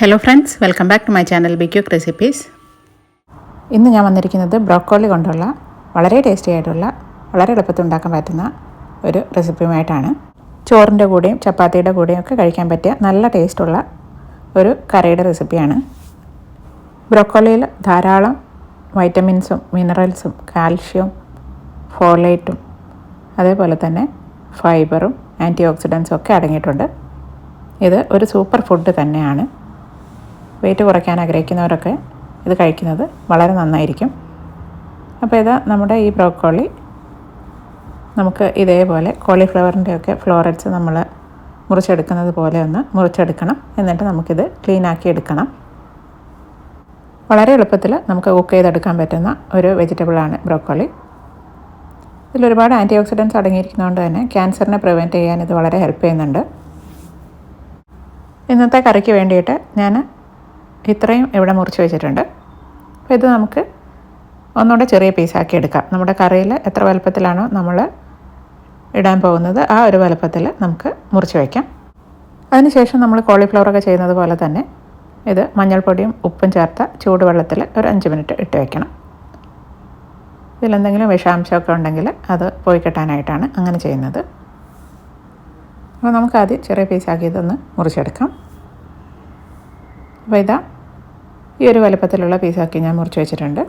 Hello friends welcome back to my channel be quick recipes ഇന്ന് ഞാൻ വന്നിരിക്കുന്നത് broccoli കൊണ്ടുള്ള വളരെ ടേസ്റ്റി ആയിട്ടുള്ള വളരെ എളുപ്പത്തിൽ ഉണ്ടാക്കാൻ പറ്റുന്ന ഒരു റെസിപ്പിയുമായിട്ടാണ്. ചോറിന്റെ കൂടെയും ചപ്പാത്തിയുടെ കൂടെയും ഒക്കെ കഴിക്കാൻ പറ്റിയ നല്ല ടേസ്റ്റുള്ള ഒരു കറിയുടെ റെസിപ്പിയാണ്. ബ്രോക്കോളിയിൽ ധാരാളം വൈറ്റമിൻസും മിനറൽസും കാൽഷ്യവും ഫോളേറ്റും അതേപോലെ തന്നെ ഫൈബറും ആന്റി ഓക്സിഡൻസും ഒക്കെ അടങ്ങിയിട്ടുണ്ട്. ഇത് ഒരു സൂപ്പർ ഫുഡ് തന്നെയാണ്. വെയിറ്റ് കുറയ്ക്കാൻ ആഗ്രഹിക്കുന്നവരൊക്കെ ഇത് കഴിക്കുന്നത് വളരെ നന്നായിരിക്കും. അപ്പോൾ ഇതാ നമ്മുടെ ഈ ബ്രോക്കോളി. നമുക്ക് ഇതേപോലെ കോളിഫ്ലവറിന്റെയൊക്കെ ഫ്ലോററ്റ്സ് നമ്മൾ മുറിച്ചെടുക്കുന്നത് പോലെ ഒന്ന് മുറിച്ചെടുക്കണം. എന്നിട്ട് നമുക്കിത് ക്ലീൻ ആക്കി എടുക്കണം. വളരെ എളുപ്പത്തിൽ നമുക്ക് കുക്ക് ചെയ്തെടുക്കാൻ പറ്റുന്ന ഒരു വെജിറ്റബിളാണ് ബ്രോക്കോളി. ഇതിലൊരുപാട് ആന്റി ഓക്സിഡൻസ് അടങ്ങിയിരിക്കുന്നതുകൊണ്ട് തന്നെ ക്യാൻസറിനെ പ്രിവെന്റ് ചെയ്യാൻ ഇത് വളരെ ഹെൽപ്പ് ചെയ്യുന്നുണ്ട്. ഇന്നത്തെ കറിക്ക് വേണ്ടിയിട്ട് ഞാൻ ഇത്രയും ഇവിടെ മുറിച്ച് വെച്ചിട്ടുണ്ട്. അപ്പോൾ ഇത് നമുക്ക് ഒന്നുകൂടെ ചെറിയ പീസാക്കി എടുക്കാം. നമ്മുടെ കറിയിൽ എത്ര വലുപ്പത്തിലാണോ നമ്മൾ ഇടാൻ പോകുന്നത് ആ ഒരു വലുപ്പത്തിൽ നമുക്ക് മുറിച്ച് വയ്ക്കാം അതിനുശേഷം നമ്മൾ കോളിഫ്ലവറൊക്കെ ചെയ്യുന്നത് പോലെ തന്നെ ഇത് മഞ്ഞൾപ്പൊടിയും ഉപ്പും ചേർത്ത ചൂടുവെള്ളത്തിൽ ഒരു അഞ്ച് മിനിറ്റ് ഇട്ട് വയ്ക്കണം ഇതിലെന്തെങ്കിലും വിഷാംശമൊക്കെ ഉണ്ടെങ്കിൽ അത് പോയി കിട്ടാനായിട്ടാണ് അങ്ങനെ ചെയ്യുന്നത്. അപ്പോൾ നമുക്കാദ്യം ചെറിയ പീസാക്കി ഇതൊന്ന് മുറിച്ചെടുക്കാം. അപ്പോൾ ഇതാ ഈ ഒരു വലുപ്പത്തിലുള്ള പീസാക്കി ഞാൻ മുറിച്ച് വെച്ചിട്ടുണ്ട്.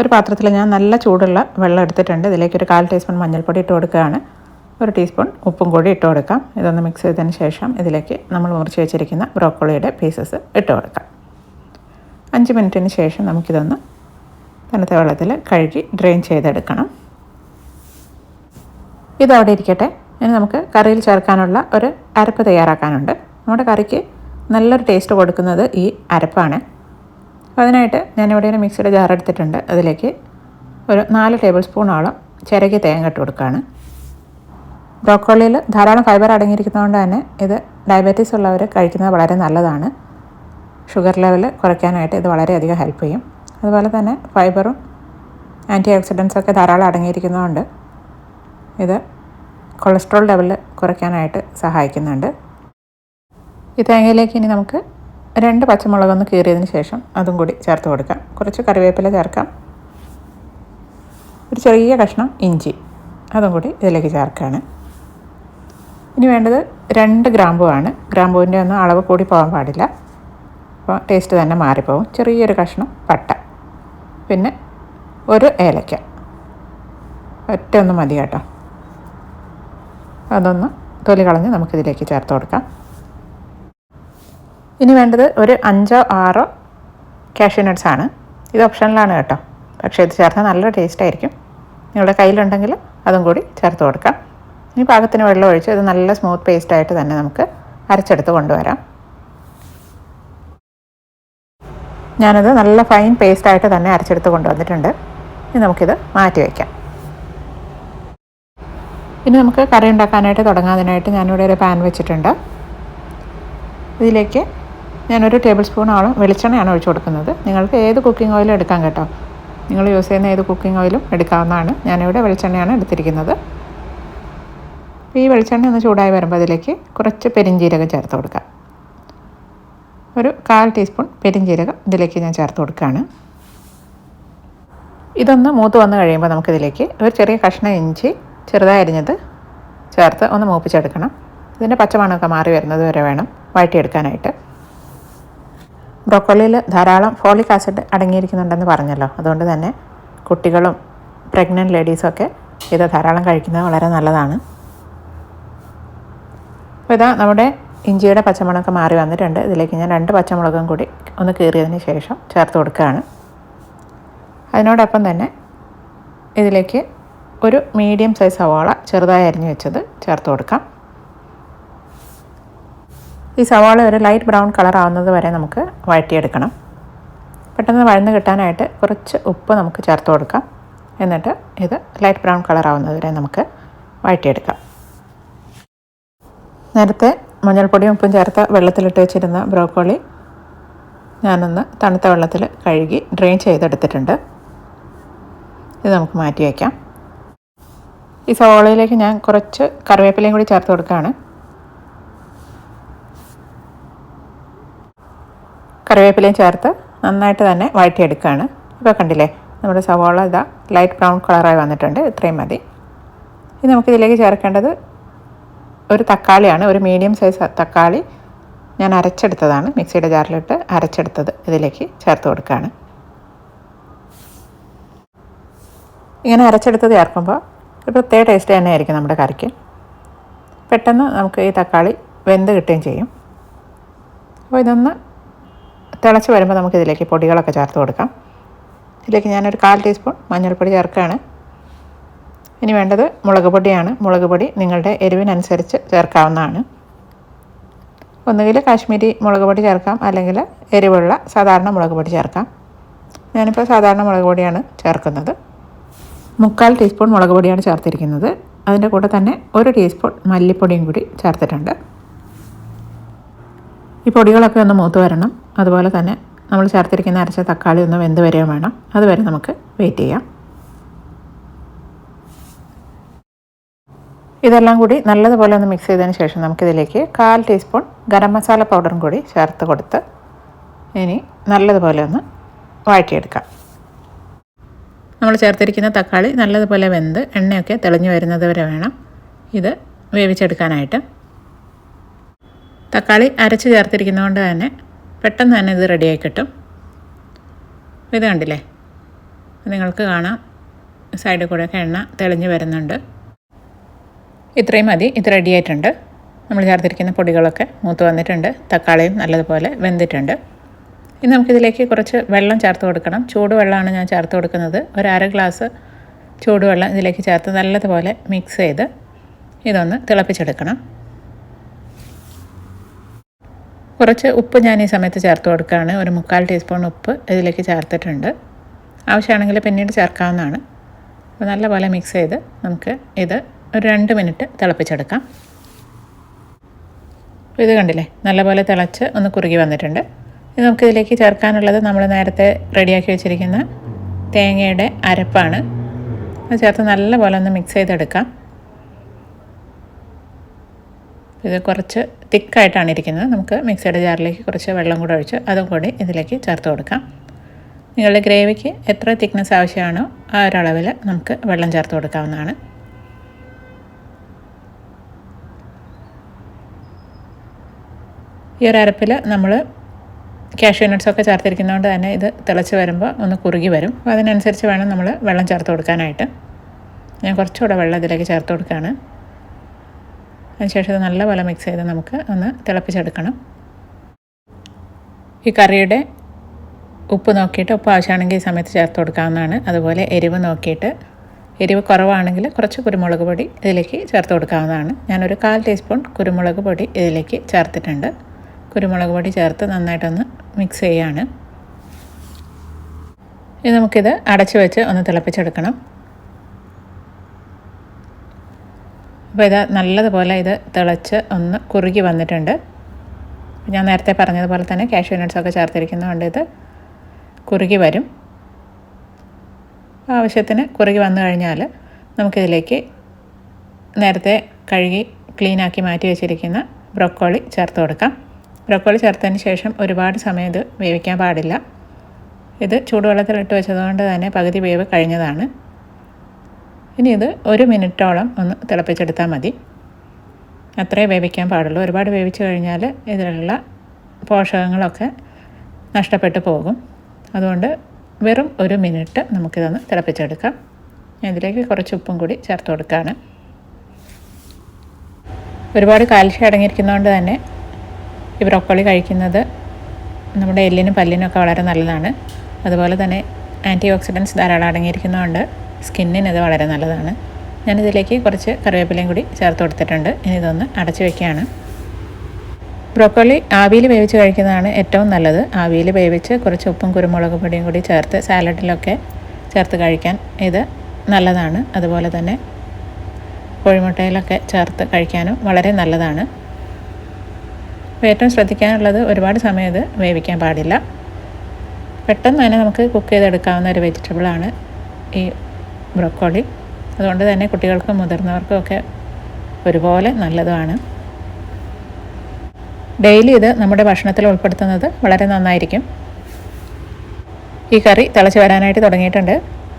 ഒരു പാത്രത്തിൽ ഞാൻ നല്ല ചൂടുള്ള വെള്ളം എടുത്തിട്ടുണ്ട്. ഇതിലേക്ക് ഒരു കാൽ ടീസ്പൂൺ മഞ്ഞൾപ്പൊടി ഇട്ട് കൊടുക്കുകയാണ്. ഒരു ടീസ്പൂൺ ഉപ്പും കൂടി ഇട്ട് കൊടുക്കാം. ഇതൊന്ന് മിക്സ് ചെയ്തതിന് ശേഷം ഇതിലേക്ക് നമ്മൾ മുറിച്ച് വെച്ചിരിക്കുന്ന ബ്രോക്കോളിയുടെ പീസസ് ഇട്ട് കൊടുക്കാം. അഞ്ച് മിനിറ്റിന് ശേഷം നമുക്കിതൊന്ന് തണുത്ത വെള്ളത്തിൽ കഴുകി ഡ്രെയിൻ ചെയ്തെടുക്കണം. ഇതവിടെ ഇരിക്കട്ടെ. ഇനി നമുക്ക് കറിയിൽ ചേർക്കാനുള്ള ഒരു അരപ്പ് തയ്യാറാക്കാനുണ്ട്. നമ്മുടെ കറിക്ക് നല്ലൊരു ടേസ്റ്റ് കൊടുക്കുന്നത് ഈ അരപ്പാണ്. അതിനായിട്ട് ഞാനിവിടെ ഒരു മിക്സിയുടെ ജാർ എടുത്തിട്ടുണ്ട്. അതിലേക്ക് ഒരു നാല് ടേബിൾ സ്പൂണോളം ചിരകി തേങ്ങ ഇട്ട് കൊടുക്കുകയാണ് ബ്രോക്കോളിയിൽ ധാരാളം ഫൈബർ അടങ്ങിയിരിക്കുന്നതുകൊണ്ട് തന്നെ ഇത് ഡയബറ്റീസ് ഉള്ളവർ കഴിക്കുന്നത് വളരെ നല്ലതാണ്. ഷുഗർ ലെവൽ കുറയ്ക്കാനായിട്ട് ഇത് വളരെയധികം ഹെൽപ്പ് ചെയ്യും. അതുപോലെ തന്നെ ഫൈബറും ആന്റി ഓക്സിഡൻസ് ഒക്കെ ധാരാളം അടങ്ങിയിരിക്കുന്നതുകൊണ്ട് ഇത് കൊളസ്ട്രോൾ ലെവൽ കുറയ്ക്കാനായിട്ട് സഹായിക്കുന്നുണ്ട്. ഈ തേങ്ങയിലേക്ക് ഇനി നമുക്ക് രണ്ട് പച്ചമുളക് ഒന്ന് കീറിയതിന് ശേഷം അതും കൂടി ചേർത്ത് കൊടുക്കാം. കുറച്ച് കറിവേപ്പില ചേർക്കാം. ഒരു ചെറിയ കഷ്ണം ഇഞ്ചി അതും കൂടി ഇതിലേക്ക് ചേർക്കുകയാണ്. ഇനി വേണ്ടത് രണ്ട് ഗ്രാമ്പുവാണ് ഗ്രാമ്പുവിന്റെ ഒന്നും അളവ് കൂടി പോകാൻ പാടില്ല. അപ്പോൾ ടേസ്റ്റ് തന്നെ മാറിപ്പോവും. ചെറിയൊരു കഷ്ണം പട്ട. പിന്നെ ഒരു ഏലക്ക. ഒറ്റ ഒന്ന് മതി കേട്ടോ. അതൊന്ന് തൊലി കളഞ്ഞ് നമുക്കിതിലേക്ക് ചേർത്ത് കൊടുക്കാം. ഇനി വേണ്ടത് ഒരു അഞ്ചോ ആറോ കാഷ്യൂ നട്ട്സ് ആണ്. ഇത് ഓപ്ഷനിലാണ് കേട്ടോ. പക്ഷേ ഇത് ചേർത്താൽ നല്ല ടേസ്റ്റ് ആയിരിക്കും. നിങ്ങളുടെ കയ്യിലുണ്ടെങ്കിൽ അതും കൂടി ചേർത്ത് കൊടുക്കാം. ഇനി പാകത്തിന് വെള്ളം ഒഴിച്ച് ഇത് നല്ല സ്മൂത്ത് പേസ്റ്റ് ആയിട്ട് തന്നെ നമുക്ക് അരച്ചെടുത്ത് കൊണ്ടുവരാം. ഞാനത് നല്ല ഫൈൻ പേസ്റ്റായിട്ട് തന്നെ അരച്ചെടുത്ത് കൊണ്ടുവന്നിട്ടുണ്ട്. ഇനി നമുക്കിത് മാറ്റി വയ്ക്കാം ഇനി നമുക്ക് കറി ഉണ്ടാക്കാനായിട്ട് തുടങ്ങാതിനായിട്ട് ഞാനിവിടെ ഒരു പാൻ വെച്ചിട്ടുണ്ട്. ഇതിലേക്ക് ഞാനൊരു ടേബിൾ സ്പൂണോളം വെളിച്ചെണ്ണയാണ് ഒഴിച്ചു കൊടുക്കുന്നത്. നിങ്ങൾക്ക് ഏത് കുക്കിംഗ് ഓയിലും എടുക്കാം കേട്ടോ. നിങ്ങൾ യൂസ് ചെയ്യുന്ന ഏത് കുക്കിംഗ് ഓയിലും എടുക്കാവുന്നതാണ്. ഞാനിവിടെ വെളിച്ചെണ്ണയാണ് എടുത്തിരിക്കുന്നത്. ഈ വെളിച്ചെണ്ണ ഒന്ന് ചൂടായി വരുമ്പോൾ അതിലേക്ക് കുറച്ച് പെരിഞ്ജീരകം ചേർത്ത് കൊടുക്കാം. ഒരു കാൽ ടീസ്പൂൺ പെരിഞ്ജീരകം ഇതിലേക്ക് ഞാൻ ചേർത്ത് കൊടുക്കുകയാണ്. ഇതൊന്ന് മൂത്ത് വന്ന് കഴിയുമ്പോൾ നമുക്കിതിലേക്ക് ഒരു ചെറിയ കഷ്ണം ഇഞ്ചി ചെറുതായി അരിഞ്ഞത് ചേർത്ത് ഒന്ന് മൂപ്പിച്ചെടുക്കണം. ഇതിന്റെ പച്ചമണമൊക്കെ മാറി വരുന്നത് വരെ വേണം വഴറ്റിയെടുക്കാനായിട്ട്. ബ്രോക്കോളിയിൽ ധാരാളം ഫോളിക് ആസിഡ് അടങ്ങിയിരിക്കുന്നുണ്ടെന്ന് പറഞ്ഞല്ലോ. അതുകൊണ്ട് തന്നെ കുട്ടികളും പ്രഗ്നന്റ് ഒക്കെ ഇത് ധാരാളം കഴിക്കുന്നത് വളരെ നല്ലതാണ്. അപ്പോൾ ഇതാ നമ്മുടെ ഇഞ്ചിയുടെ പച്ചമുളകൊക്കെ മാറി വന്നിട്ടുണ്ട്. ഇതിലേക്ക് ഞാൻ രണ്ട് പച്ചമുളകും കൂടി ഒന്ന് കീറിയതിന് ശേഷം ചേർത്ത് കൊടുക്കുകയാണ്. അതിനോടൊപ്പം തന്നെ ഇതിലേക്ക് ഒരു മീഡിയം സൈസ് സവാള ചെറുതായി അരിഞ്ഞു വെച്ചത് ചേർത്ത് കൊടുക്കാം. ഈ സവാള ഒരു ലൈറ്റ് ബ്രൗൺ കളർ ആവുന്നത് വരെ നമുക്ക് വഴറ്റിയെടുക്കണം. പെട്ടെന്ന് വഴന്ന് കിട്ടാനായിട്ട് കുറച്ച് ഉപ്പ് നമുക്ക് ചേർത്ത് കൊടുക്കാം. എന്നിട്ട് ഇത് ലൈറ്റ് ബ്രൗൺ കളർ ആവുന്നത് വരെ നമുക്ക് വഴറ്റിയെടുക്കാം. നേരത്തെ മഞ്ഞൾപ്പൊടിയും ഉപ്പും ചേർത്ത വെള്ളത്തിലിട്ട് വെച്ചിരുന്ന ബ്രോക്കോളി ഞാനൊന്ന് തണുത്ത വെള്ളത്തിൽ കഴുകി ഡ്രെയിൻ ചെയ്തെടുത്തിട്ടുണ്ട്. ഇത് നമുക്ക് മാറ്റി വയ്ക്കാം ഈ സവാളയിലേക്ക് ഞാൻ കുറച്ച് കറിവേപ്പിലയും കൂടി ചേർത്ത് കൊടുക്കുകയാണ്. കറിവേപ്പിലയും ചേർത്ത് നന്നായിട്ട് തന്നെ വഴറ്റിയെടുക്കുകയാണ്. ഇപ്പോൾ കണ്ടില്ലേ നമ്മുടെ സവാള ഇതാ ലൈറ്റ് ബ്രൗൺ കളറായി വന്നിട്ടുണ്ട്. ഇത്രയും മതി. ഇനി നമുക്കിതിലേക്ക് ചേർക്കേണ്ടത് ഒരു തക്കാളിയാണ്. ഒരു മീഡിയം സൈസ് തക്കാളി ഞാൻ അരച്ചെടുത്തതാണ്. മിക്സിയുടെ ജാറിലിട്ട് അരച്ചെടുത്തത് ഇതിലേക്ക് ചേർത്ത് കൊടുക്കുകയാണ്. ഇങ്ങനെ അരച്ചെടുത്തത് ചേർക്കുമ്പോൾ ഒരു പ്രത്യേക ടേസ്റ്റ് തന്നെയായിരിക്കും നമ്മുടെ കറിക്ക്. പെട്ടെന്ന് നമുക്ക് ഈ തക്കാളി വെന്ത് കിട്ടുകയും ചെയ്യും. അപ്പോൾ ഇതൊന്ന് തിളച്ച് വരുമ്പോൾ നമുക്ക് ഇതിലേക്ക് പൊടികളൊക്കെ ചേർത്ത് കൊടുക്കാം. ഇതിലേക്ക് ഞാനൊരു കാൽ ടീസ്പൂൺ മഞ്ഞൾപ്പൊടി ചേർക്കുകയാണ്. ഇനി വേണ്ടത് മുളക് പൊടിയാണ്. മുളക് പൊടി നിങ്ങളുടെ എരിവിനനുസരിച്ച് ചേർക്കാവുന്നതാണ്. ഒന്നുകിൽ കാശ്മീരി മുളക് പൊടി ചേർക്കാം അല്ലെങ്കിൽ എരിവുള്ള സാധാരണ മുളക് പൊടി ചേർക്കാം. ഞാനിപ്പോൾ സാധാരണ മുളക് പൊടിയാണ് ചേർക്കുന്നത്. മുക്കാൽ ടീസ്പൂൺ മുളക് പൊടിയാണ് ചേർത്തിരിക്കുന്നത്. അതിന്റെ കൂടെ തന്നെ ഒരു ടീസ്പൂൺ മല്ലിപ്പൊടിയും കൂടി ചേർത്തിട്ടുണ്ട്. ഈ പൊടികളൊക്കെ ഒന്ന് മൂത്ത് വരണം. അതുപോലെ തന്നെ നമ്മൾ ചേർത്തിരിക്കുന്ന അരച്ച തക്കാളി ഒന്ന് വെന്ത് വരികയും വേണം. അതുവരെ നമുക്ക് വെയിറ്റ് ചെയ്യാം. ഇതെല്ലാം കൂടി നല്ലതുപോലെ ഒന്ന് മിക്സ് ചെയ്തതിന് ശേഷം നമുക്കിതിലേക്ക് കാൽ ടീസ്പൂൺ ഗരം മസാല പൗഡറും കൂടി ചേർത്ത് കൊടുത്ത് ഇനി നല്ലതുപോലെ ഒന്ന് വഴറ്റിയെടുക്കാം. നമ്മൾ ചേർത്തിരിക്കുന്ന തക്കാളി നല്ലതുപോലെ വെന്ത് എണ്ണയൊക്കെ തെളിഞ്ഞു വരുന്നത് വരെ വേണം ഇത് വേവിച്ചെടുക്കാനായിട്ട്. തക്കാളി അരച്ച് ചേർത്തിരിക്കുന്നതുകൊണ്ട് തന്നെ പെട്ടെന്ന് തന്നെ ഇത് റെഡിയായി കിട്ടും. ഇത് കണ്ടില്ലേ? നിങ്ങൾക്ക് കാണാം. സൈഡിൽ കൂടെയൊക്കെ എണ്ണ തെളിഞ്ഞ് വരുന്നുണ്ട്. ഇത്രയും മതി. ഇത് റെഡി ആയിട്ടുണ്ട്. നമ്മൾ ചേർത്തിരിക്കുന്ന പൊടികളൊക്കെ മൂത്ത് വന്നിട്ടുണ്ട്. തക്കാളിയും നല്ലതുപോലെ വെന്തിട്ടുണ്ട്. ഇനി നമുക്കിതിലേക്ക് കുറച്ച് വെള്ളം ചേർത്ത് കൊടുക്കണം. ചൂടുവെള്ളമാണ് ഞാൻ ചേർത്ത് കൊടുക്കുന്നത്. ഒരു അര ഗ്ലാസ് ചൂടുവെള്ളം ഇതിലേക്ക് ചേർത്ത് നല്ലതുപോലെ മിക്സ് ചെയ്ത് ഇതൊന്ന് തിളപ്പിച്ചെടുക്കണം. കുറച്ച് ഉപ്പ് ഞാൻ ഈ സമയത്ത് ചേർത്ത് കൊടുക്കുകയാണ്. ഒരു മുക്കാൽ ടീസ്പൂൺ ഉപ്പ് ഇതിലേക്ക് ചേർത്തിട്ടുണ്ട്. ആവശ്യമാണെങ്കിൽ പിന്നീട് ചേർക്കാവുന്നതാണ്. അപ്പോൾ നല്ലപോലെ മിക്സ് ചെയ്ത് നമുക്ക് ഇത് ഒരു രണ്ട് മിനിറ്റ് തിളപ്പിച്ചെടുക്കാം. ഇത് കണ്ടില്ലേ? നല്ലപോലെ തിളച്ച് ഒന്ന് കുറുകി വന്നിട്ടുണ്ട്. ഇനി നമുക്കിതിലേക്ക് ചേർക്കാനുള്ളത് നമ്മൾ നേരത്തെ റെഡിയാക്കി വെച്ചിരിക്കുന്ന തേങ്ങയുടെ അരപ്പാണ്. അത് ചേർത്ത് നല്ലപോലെ ഒന്ന് മിക്സ് ചെയ്തെടുക്കാം. ഇത് കുറച്ച് തിക്കായിട്ടാണ് ഇരിക്കുന്നത്. നമുക്ക് മിക്സിയുടെ ജാറിലേക്ക് കുറച്ച് വെള്ളം കൂടെ ഒഴിച്ച് അതും കൂടി ഇതിലേക്ക് ചേർത്ത് കൊടുക്കാം. നിങ്ങളുടെ ഗ്രേവിക്ക് എത്ര തിക്നെസ് ആവശ്യമാണോ ആ ഒരളവിൽ നമുക്ക് വെള്ളം ചേർത്ത് കൊടുക്കാവുന്നതാണ്. ഈ ഒരു അരപ്പിൽ നമ്മൾ കാഷ്യൂ നട്ട്സൊക്കെ ചേർത്തിരിക്കുന്നതുകൊണ്ട് തന്നെ ഇത് തിളച്ച് വരുമ്പോൾ ഒന്ന് കുറുകി വരും. അപ്പോൾ അതിനനുസരിച്ച് വേണം നമ്മൾ വെള്ളം ചേർത്ത് കൊടുക്കാനായിട്ട്. ഞാൻ കുറച്ചുകൂടെ വെള്ളം ഇതിലേക്ക് ചേർത്ത് കൊടുക്കുകയാണ്. അതിനുശേഷം നല്ല നല്ലപോലെ മിക്സ് ചെയ്ത് നമുക്ക് ഒന്ന് തിളപ്പിച്ചെടുക്കണം. ഈ കറിയുടെ ഉപ്പ് നോക്കിയിട്ട് ഉപ്പ് ആവശ്യമാണെങ്കിൽ ഈ സമയത്ത് ചേർത്ത് കൊടുക്കാവുന്നതാണ്. അതുപോലെ എരിവ് നോക്കിയിട്ട് എരിവ് കുറവാണെങ്കിൽ കുറച്ച് കുരുമുളക് പൊടി ഇതിലേക്ക് ചേർത്ത് കൊടുക്കാവുന്നതാണ്. ഞാനൊരു കാൽ ടീസ്പൂൺ കുരുമുളക് പൊടി ഇതിലേക്ക് ചേർത്തിട്ടുണ്ട്. കുരുമുളക് പൊടി ചേർത്ത് നന്നായിട്ടൊന്ന് മിക്സ് ചെയ്യാണ്. ഇത് നമുക്കിത് അടച്ചു വെച്ച് ഒന്ന് തിളപ്പിച്ചെടുക്കണം. അപ്പോൾ ഇത് നല്ലതുപോലെ ഇത് തിളച്ച് ഒന്ന് കുറുകി വന്നിട്ടുണ്ട്. ഞാൻ നേരത്തെ പറഞ്ഞതുപോലെ തന്നെ കാഷ്യൂ നട്ട്സൊക്കെ ചേർത്തിരിക്കുന്നതുകൊണ്ട് ഇത് കുറുകി വരും. ആവശ്യത്തിന് കുറുകി വന്നു കഴിഞ്ഞാൽ നമുക്കിതിലേക്ക് നേരത്തെ കഴുകി ക്ലീനാക്കി മാറ്റി വെച്ചിരിക്കുന്ന ബ്രൊക്കോളി ചേർത്ത് കൊടുക്കാം. ബ്രൊക്കോളി ചേർത്തതിന് ശേഷം ഒരുപാട് സമയം ഇത് വേവിക്കാൻ പാടില്ല. ഇത് ചൂടുവെള്ളത്തിലിട്ട് വെച്ചതുകൊണ്ട് തന്നെ പകുതി വേവ് കഴിഞ്ഞതാണ്. ഇനി ഇത് ഒരു മിനിറ്റോളം ഒന്ന് തിളപ്പിച്ചെടുത്താൽ മതി. അത്രേ വേവിക്കാൻ പാടുള്ളൂ. ഒരുപാട് വേവിച്ച് കഴിഞ്ഞാൽ ഇതിലുള്ള പോഷകങ്ങളൊക്കെ നഷ്ടപ്പെട്ടു പോകും. അതുകൊണ്ട് വെറും ഒരു മിനിറ്റ് നമുക്കിതൊന്ന് തിളപ്പിച്ചെടുക്കാം. ഇതിലേക്ക് കുറച്ച് ഉപ്പും കൂടി ചേർത്ത് കൊടുക്കുകയാണ് ഒരുപാട് കാൽഷ്യം അടങ്ങിയിരിക്കുന്നതുകൊണ്ട് തന്നെ ഈ ബ്രോക്കോളി കഴിക്കുന്നത് നമ്മുടെ എല്ലിനും പല്ലിനും ഒക്കെ വളരെ നല്ലതാണ്. അതുപോലെ തന്നെ ആന്റി ഓക്സിഡൻസ് ധാരാളം അടങ്ങിയിരിക്കുന്നതുകൊണ്ട് സ്കിന്നിന് ഇത് വളരെ നല്ലതാണ്. ഞാനിതിലേക്ക് കുറച്ച് കറിവേപ്പിലയും കൂടി ചേർത്ത് കൊടുത്തിട്ടുണ്ട്. ഇനി ഇതൊന്ന് അടച്ചു വയ്ക്കുകയാണ് ബ്രോക്കോളി ആവിയിൽ വേവിച്ച് കഴിക്കുന്നതാണ് ഏറ്റവും നല്ലത്. ആവിയിൽ വേവിച്ച് കുറച്ച് ഉപ്പും കുരുമുളക് പൊടിയും കൂടി ചേർത്ത് സാലഡിലൊക്കെ ചേർത്ത് കഴിക്കാൻ ഇത് നല്ലതാണ്. അതുപോലെ തന്നെ കോഴിമുട്ടയിലൊക്കെ ചേർത്ത് കഴിക്കാനും വളരെ നല്ലതാണ്. ഏറ്റവും ശ്രദ്ധിക്കാനുള്ളത് ഒരുപാട് സമയം ഇത് വേവിക്കാൻ പാടില്ല. പെട്ടെന്ന് തന്നെ നമുക്ക് കുക്ക് ചെയ്തെടുക്കാവുന്ന ഒരു വെജിറ്റബിളാണ് ഈ ബ്രൊക്കോളി. അതുകൊണ്ട് തന്നെ കുട്ടികൾക്കും മുതിർന്നവർക്കും ഒക്കെ ഒരുപോലെ നല്ലതുമാണ്. ഡെയിലി ഇത് നമ്മുടെ ഭക്ഷണത്തിൽ ഉൾപ്പെടുത്തുന്നത് വളരെ നന്നായിരിക്കും. ഈ കറി തിളച്ച് വരാനായിട്ട് തുടങ്ങിയിട്ടുണ്ട്.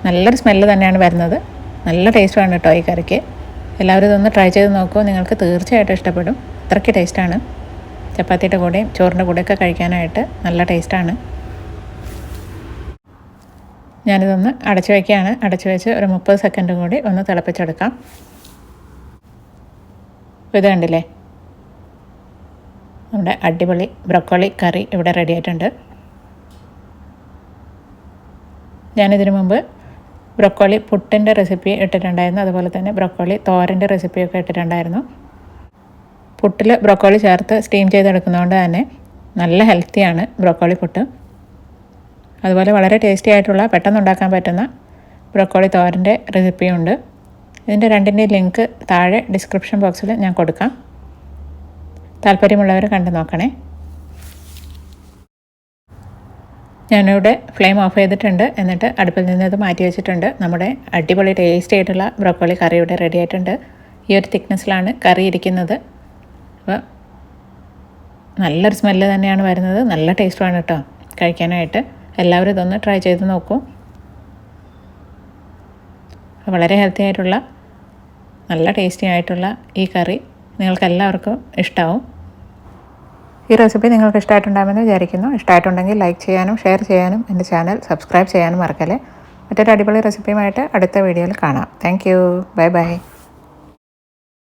നല്ലൊരു സ്മെല്ല് തന്നെയാണ് വരുന്നത്. നല്ല ടേസ്റ്റാണ് കേട്ടോ ഈ കറിക്ക്. എല്ലാവരും ഇതൊന്ന് ട്രൈ ചെയ്ത് നോക്കൂ. നിങ്ങൾക്ക് തീർച്ചയായിട്ടും ഇഷ്ടപ്പെടും. അത്രയ്ക്ക് ടേസ്റ്റാണ് ചപ്പാത്തിയുടെ കൂടെയും ചോറിന്റെ കൂടെയൊക്കെ കഴിക്കാനായിട്ട് നല്ല ടേസ്റ്റാണ് ഞാനിതൊന്ന് അടച്ചു വയ്ക്കുകയാണ്. അടച്ചു വെച്ച് ഒരു മുപ്പത് സെക്കൻഡും കൂടി ഒന്ന് തിളപ്പിച്ചെടുക്കാം. ഇത് കണ്ടില്ലേ? നമ്മുടെ അടിപൊളി ബ്രൊക്കോളി കറി ഇവിടെ റെഡി ആയിട്ടുണ്ട്. ഞാനിതിനു മുമ്പ് ബ്രൊക്കോളി പുട്ടിന്റെ റെസിപ്പി ഇട്ടിട്ടുണ്ടായിരുന്നു. അതുപോലെ തന്നെ ബ്രൊക്കോളി തോരന്റെ റെസിപ്പിയൊക്കെ ഇട്ടിട്ടുണ്ടായിരുന്നു. പുട്ടിൽ ബ്രൊക്കോളി ചേർത്ത് സ്റ്റീം ചെയ്തെടുക്കുന്നതുകൊണ്ട് തന്നെ നല്ല ഹെൽത്തിയാണ് ബ്രൊക്കോളി പുട്ട്. അതുപോലെ വളരെ ടേസ്റ്റി ആയിട്ടുള്ള പെട്ടെന്ന് ഉണ്ടാക്കാൻ പറ്റുന്ന ബ്രൊക്കോളി തോരന്റെ റെസിപ്പിയുണ്ട് ഇതിന്റെ രണ്ടിന്റെയും ലിങ്ക് താഴെ ഡിസ്ക്രിപ്ഷൻ ബോക്സിൽ ഞാൻ കൊടുക്കാം. താല്പര്യമുള്ളവർ കണ്ടു നോക്കണേ. ഞാനിവിടെ ഫ്ലെയിം ഓഫ് ചെയ്തിട്ടുണ്ട്. എന്നിട്ട് അടുപ്പിൽ നിന്ന് ഇത് മാറ്റി വെച്ചിട്ടുണ്ട്. നമ്മുടെ അടിപൊളി ടേസ്റ്റി ആയിട്ടുള്ള ബ്രോക്കോളി കറി ഇവിടെ റെഡി ആയിട്ടുണ്ട്. ഈ ഒരു തിക്നെസ്സിലാണ് കറി ഇരിക്കുന്നത്. അപ്പോൾ നല്ലൊരു സ്മെല്ല് തന്നെയാണ് വരുന്നത്. നല്ല ടേസ്റ്റുമാണ് കേട്ടോ കഴിക്കാനായിട്ട്. എല്ലാവരും ഇതൊന്ന് ട്രൈ ചെയ്ത് നോക്കൂ. വളരെ ഹെൽത്തി ആയിട്ടുള്ള നല്ല ടേസ്റ്റി ആയിട്ടുള്ള ഈ കറി നിങ്ങൾക്ക് എല്ലാവർക്കും ഇഷ്ടമാവും ഈ റെസിപ്പി നിങ്ങൾക്ക് ഇഷ്ടമായിട്ടുണ്ടാകുമെന്ന് വിചാരിക്കുന്നു. ഇഷ്ടമായിട്ടുണ്ടെങ്കിൽ ലൈക്ക് ചെയ്യാനും ഷെയർ ചെയ്യാനും എന്റെ ചാനൽ സബ്സ്ക്രൈബ് ചെയ്യാനും മറക്കല്ലേ. മറ്റൊരു അടിപൊളി റെസിപ്പിയുമായിട്ട് അടുത്ത വീഡിയോയിൽ കാണാം. Thank you bye bye